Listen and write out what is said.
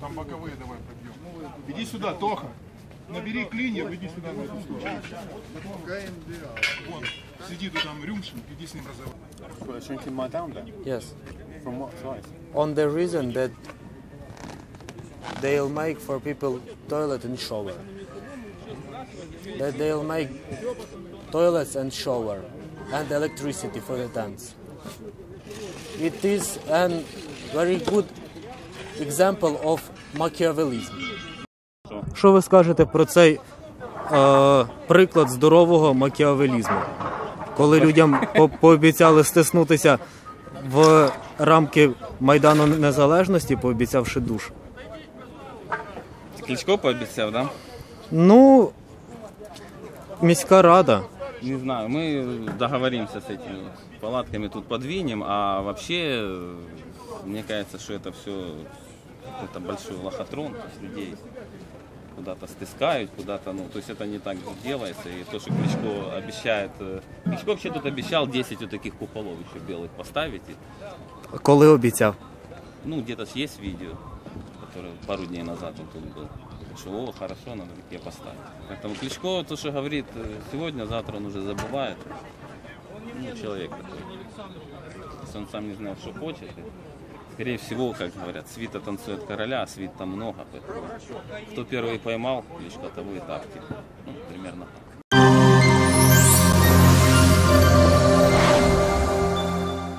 Там боковые давай пробьем. Иди сюда, Тоха. Набери клиньев, иди сюда на эту сторону. Вон, сидит тут там Рюмшин, иди с ним разговаривай. Got drinking my down there? Yes. From what size? On the reason that they'll make for people toilet and shower. That they'll make toilets and shower and electricity for the tents. It is a very good example of Machiavellism. Що ви скажете про цей е, приклад здорового макіавелізму? Коли людям по- пообіцяли стиснутися в рамки Майдану Незалежності, пообіцявши душ. Кличко пообіцяв, да? Ну, міська рада. Не знаю, мы договоримся с этими палатками, тут подвинем, а вообще, мне кажется, что это все это большой лохотрон, то есть людей куда-то стыскают, куда-то, ну, то есть это не так делается, и то, что Кличко обещает, э, Кличко вообще тут обещал 10 вот таких куполов еще белых поставить, и, Коли обіцяв? ну, где-то есть видео, которое пару дней назад он тут был, о, хорошо, надо такие поставить. Поэтому Кличко, то, что говорит э, сегодня, завтра он уже забывает, ну, человек такой. Если он сам не знает, что хочет, скорее всего, как говорят, свита танцует короля, а свит много, поэтому кто первый поймал Кличко, того и тапки. Ну, примерно так.